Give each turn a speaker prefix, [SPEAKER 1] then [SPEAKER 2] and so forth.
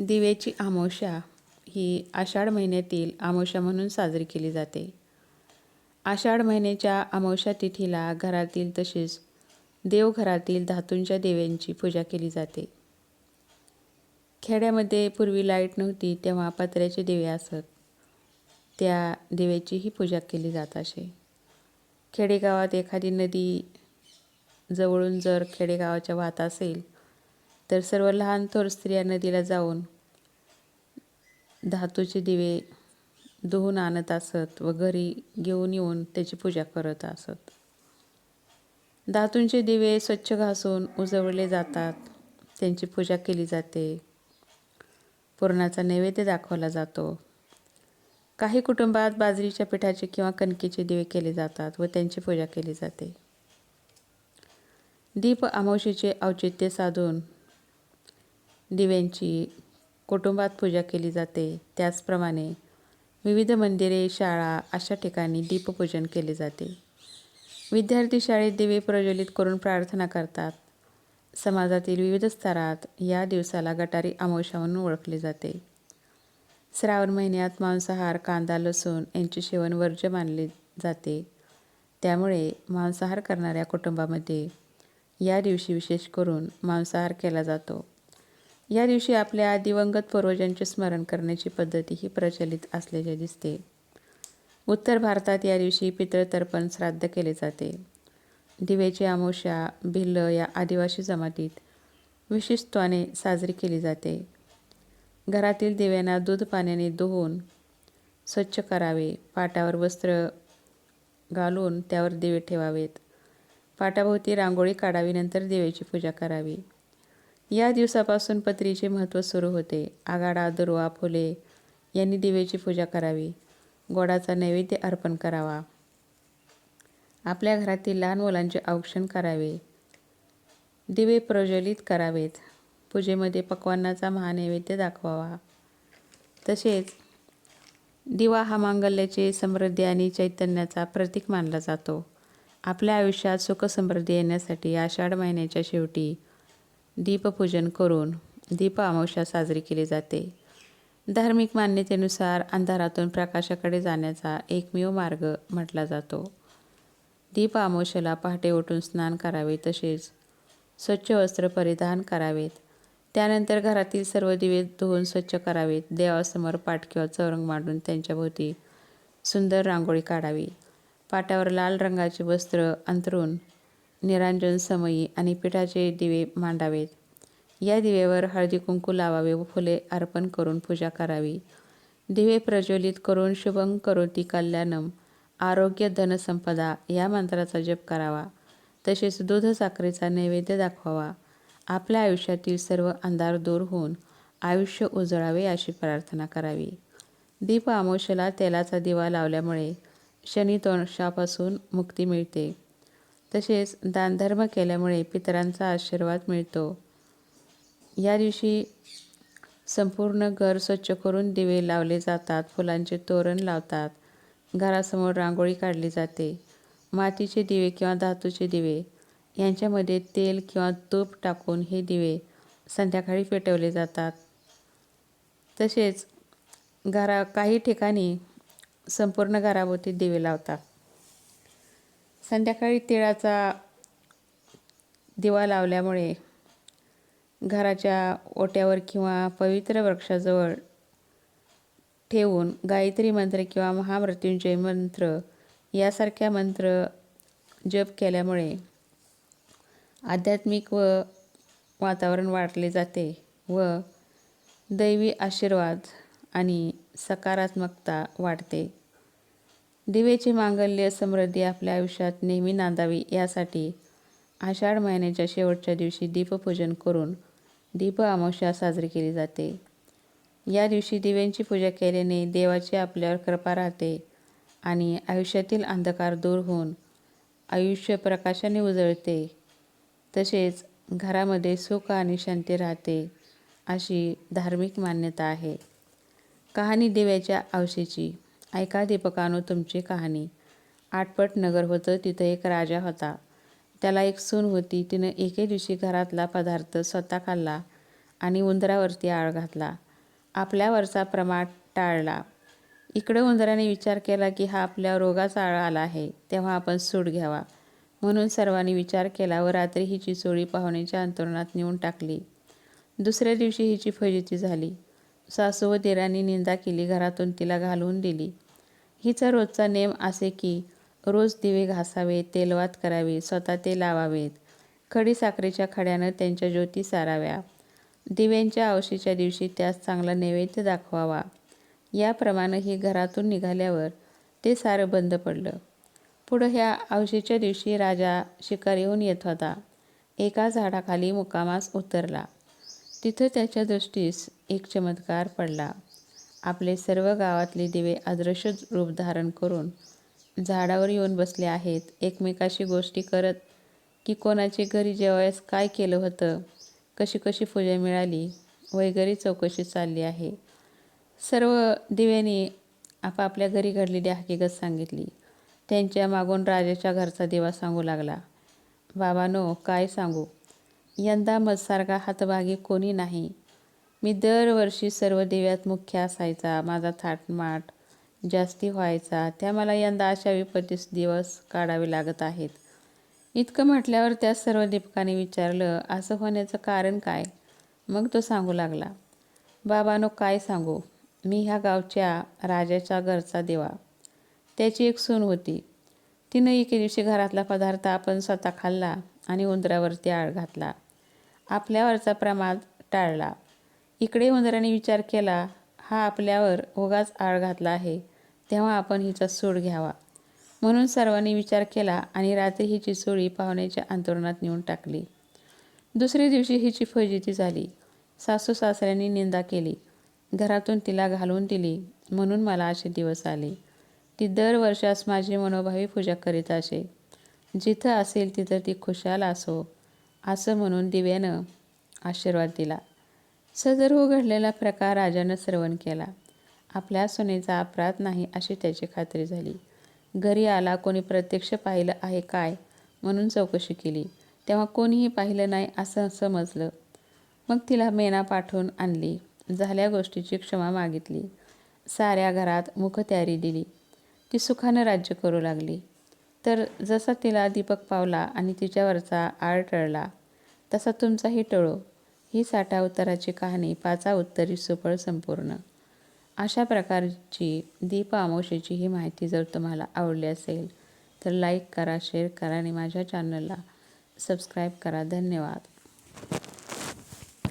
[SPEAKER 1] दिव्याची आमोशा ही आषाढ महिन्यातील आमोशा म्हणून साजरी केली जाते. आषाढ महिन्याच्या आमोशा तिथीला घरातील तसेच देवघरातील धातूंच्या देव्यांची पूजा केली जाते. खेड्यामध्ये पूर्वी लाइट नव्हती तेव्हा पत्र्याचे दिवे असत. त्या दिव्याचीही पूजा केली जात असे. खेडेगावात एखादी नदी जवळून जर खेडेगावाच्या वाहत असेल तर सर्व लहान थोर स्त्रिया नदीला जाऊन धातूचे दिवे धुवून आणत असत व घरी घेऊन येऊन त्याची पूजा करत असत. धातूंचे दिवे स्वच्छ घासून उजवले जातात. त्यांची पूजा केली जाते. पुरणाचा नैवेद्य दाखवला जातो. काही कुटुंबात बाजरीच्या पिठाचे किंवा कणकेचे दिवे केले जातात व त्यांची पूजा केली जाते. दीप अमावशीचे औचित्य साधून दिव्यांची कुटुंबात पूजा केली जाते. त्याचप्रमाणे विविध मंदिरे शाळा अशा ठिकाणी दीपपूजन केले जाते. विद्यार्थी शाळेत दिवे प्रज्वलित करून प्रार्थना करतात. समाजातील विविध स्तरात या दिवसाला गटारी अमावस्या म्हणून ओळखले जाते. श्रावण महिन्यात मांसाहार कांदा लसूण यांचे सेवन वर्ज्य मानले जाते. त्यामुळे मांसाहार करणाऱ्या कुटुंबामध्ये या दिवशी विशेष करून मांसाहार केला जातो. या दिवशी आपल्या दिवंगत पूर्वजांचे स्मरण करण्याची पद्धती ही प्रचलित असल्याचे दिसते. उत्तर भारतात या दिवशी पितृतर्पण श्राद्ध केले जाते. दिव्याची आमोशा भिल्ल या आदिवासी जमातीत विशिष्टत्वाने साजरी केली जाते. घरातील दिव्यांना दूध पाण्याने धुवून स्वच्छ करावे. पाटावर वस्त्र घालून त्यावर दिवे ठेवावेत. पाटाभोवती रांगोळी काढावी. नंतर देवीची पूजा करावी. या दिवसापासून पत्रीचे महत्त्व सुरू होते. आगाडा दुर्वा फुले यांनी दिवेची पूजा करावी. गोडाचा नैवेद्य अर्पण करावा. आपल्या घरातील लहान मुलांचे औक्षण करावे. दिवे प्रज्वलित करावेत. पूजेमध्ये पक्वांनाचा महानैवेद्य दाखवावा. तसेच दिवा हा मांगल्याचे समृद्धी आणि चैतन्याचा प्रतीक मानला जातो. आपल्या आयुष्यात सुखसमृद्धी येण्यासाठी आषाढ महिन्याच्या शेवटी दीपपूजन करून दीप अमावस्या साजरी केली जाते. धार्मिक मान्यतेनुसार अंधारातून प्रकाशाकडे जाण्याचा एकमेव मार्ग म्हटला जातो. दीप अमावस्याला पहाटे उठून स्नान करावे तसेच स्वच्छ वस्त्र परिधान करावेत. त्यानंतर घरातील सर्व दिवे धुवून स्वच्छ करावेत. देवासमोर पाट किंवा चौरंग मांडून त्यांच्याभोवती सुंदर रांगोळी काढावी. पाटावर लाल रंगाचे वस्त्र अंतरून निरांजन समयी आणि पिठाचे दिवे मांडावेत. या दिवेवर हळदी कुंकू लावावे व फुले अर्पण करून पूजा करावी. दिवे प्रज्वलित करून शुभं करोती कल्याणम आरोग्य धनसंपदा या मंत्राचा जप करावा. तसेच दूध साखरेचा नैवेद्य दाखवावा. आपल्या आयुष्यातील सर्व अंधार दूर होऊन आयुष्य उजळावे अशी प्रार्थना करावी. दीप आमोशला तेलाचा दिवा लावल्यामुळे शनितोषापासून मुक्ती मिळते. तसेच दानधर्म केल्यामुळे पितरांचा आशीर्वाद मिळतो. या दिवशी संपूर्ण घर स्वच्छ करून दिवे लावले जातात फुलांचे तोरण लावतात घरासमोर रांगोळी काढली जाते मातीचे दिवे किंवा धातूचे दिवे यांच्यामध्ये तेल किंवा तूप टाकून हे दिवे संध्याकाळी पेटवले जातात. तसेच घरा काही ठिकाणी संपूर्ण घराभोवती दिवे लावतात. संध्याकाळी तिळाचा दिवा लावल्यामुळे घराच्या ओट्यावर किंवा पवित्र वृक्षाजवळ ठेवून गायत्री मंत्र किंवा महामृत्युंजय मंत्र यासारख्या मंत्र जप केल्यामुळे आध्यात्मिक व वातावरण वाढले जाते व दैवी आशीर्वाद आणि सकारात्मकता वाढते. दिवेची मांगल्य समृद्धी आपल्या आयुष्यात नेहमी नांदावी यासाठी आषाढ महिन्याच्या शेवटच्या दिवशी दीपपूजन करून दीप अमावस्या साजरी केली जाते. या दिवशी दिव्यांची पूजा केल्याने देवाची आपल्यावर कृपा राहते आणि आयुष्यातील अंधकार दूर होऊन आयुष्य प्रकाशाने उजळते. तसेच घरामध्ये सुख आणि शांती राहते अशी धार्मिक मान्यता आहे. कहाणी दिव्याच्या आवशीची ऐका दीपकानो तुमची कहाणी. आठपट नगर होतं तिथं एक राजा होता. त्याला एक सून होती तिनं एके दिवशी घरातला पदार्थ स्वतः खाल्ला आणि उंदरावरती आळ घातला. आपल्यावरचा प्रमाण टाळला. इकडे उंदराने विचार केला की हा आपल्या रोगाचा आळ आला आहे तेव्हा आपण सूड घ्यावा. म्हणून सर्वांनी विचार केला व रात्री ही चिचोळी पाहुण्याच्या अंतरुणात नेऊन टाकली. दुसऱ्या दिवशी हिची फजिती झाली. सासू व दिरांनी निंदा केली घरातून तिला घालवून दिली. हिचा रोजचा नेम असे की रोज दिवे घासावे तेलवात करावे स्वतः ते लावावेत. खडी साखरेच्या खड्यानं त्यांच्या ज्योती साराव्या. दिव्यांच्या औशीच्या दिवशी त्यास चांगला नैवेद्य दाखवावा. याप्रमाणे ही घरातून निघाल्यावर ते सारं बंद पडलं. पुढं ह्या औशीच्या दिवशी राजा शिकारीहून येत होता. एका झाडाखाली मुकामास उतरला. तिथं त्याच्या दृष्टीस एक चमत्कार पडला. आपले सर्व गावातले दिवे अदृश्य रूप धारण करून झाडावर येऊन बसले आहेत. एकमेकाशी गोष्टी करत की कोणाचे घरी जेवायस काय केलं होतं? कशी कशी पूजा मिळाली? वगैरे चौकशी चालली आहे. सर्व दिव्यांनी आपापल्या घरी घडलेली हकीकत सांगितली. त्यांच्या मागून राजाच्या घरचा दिवा सांगू लागला. बाबानो काय सांगू? यंदा मजसारखा हातभागी कोणी नाही. मी दरवर्षी सर्व दिव्यात मुख्य असायचा. माझा थाटमाट जास्ती व्हायचा. त्या मला यंदा अशा विपत्तीस दिवस काढावे लागत आहेत. इतकं म्हटल्यावर त्या सर्व दीपकाने विचारलं असं होण्याचं कारण काय? मग तो सांगू लागला बाबानो काय सांगू? मी ह्या गावच्या राजाच्या घरचा देवा. त्याची एक सून होती. तिनं एके दिवशी घरातला पदार्थ आपण स्वतः खाल्ला आणि उंदरावरती आळ घातला. आपल्यावरचा प्रमाद टाळला. इकडे उंदराने विचार केला हा आपल्यावर उगाच आळ घातला आहे तेव्हा आपण हिचा सूड घ्यावा. म्हणून सर्वांनी विचार केला आणि रात्री हिची चोळी पाहुण्याच्या अंतरुणात नेऊन टाकली. दुसऱ्या दिवशी हिची फजिती झाली. सासू सासऱ्यांनी निंदा केली. घरातून तिला घालवून दिली. म्हणून मला असे दिवस आले. ती दरवर्षास माझी मनोभावी पूजा करीत असे. जिथं असेल तिथं ती खुशाल असो असं म्हणून दिव्यानं आशीर्वाद दिला. सदर हो घडलेला प्रकार राजानं श्रवण केला आपल्या सुनेचा अपराध नाही अशी त्याची खात्री झाली. घरी आला कोणी प्रत्यक्ष पाहिलं आहे काय म्हणून चौकशी केली. तेव्हा कोणीही पाहिलं नाही असं समजलं. मग तिला मेना पाठवून आणली. झाल्या गोष्टीची क्षमा मागितली. साऱ्या घरात मुखत्यारी दिली. ती सुखानं राज्य करू लागली. तर जसा तिला दीपक पावला आणि तिच्यावरचा आळ टळला तसा तुमचाही टळो. ही साठा उत्तराची कहाणी पाचा उत्तरी सुफळ संपूर्ण. अशा प्रकारची दीप अमावस्येची ही माहिती जर तुम्हाला आवडली असेल तर लाईक करा शेअर करा आणि माझ्या चॅनलला सबस्क्राईब करा. धन्यवाद.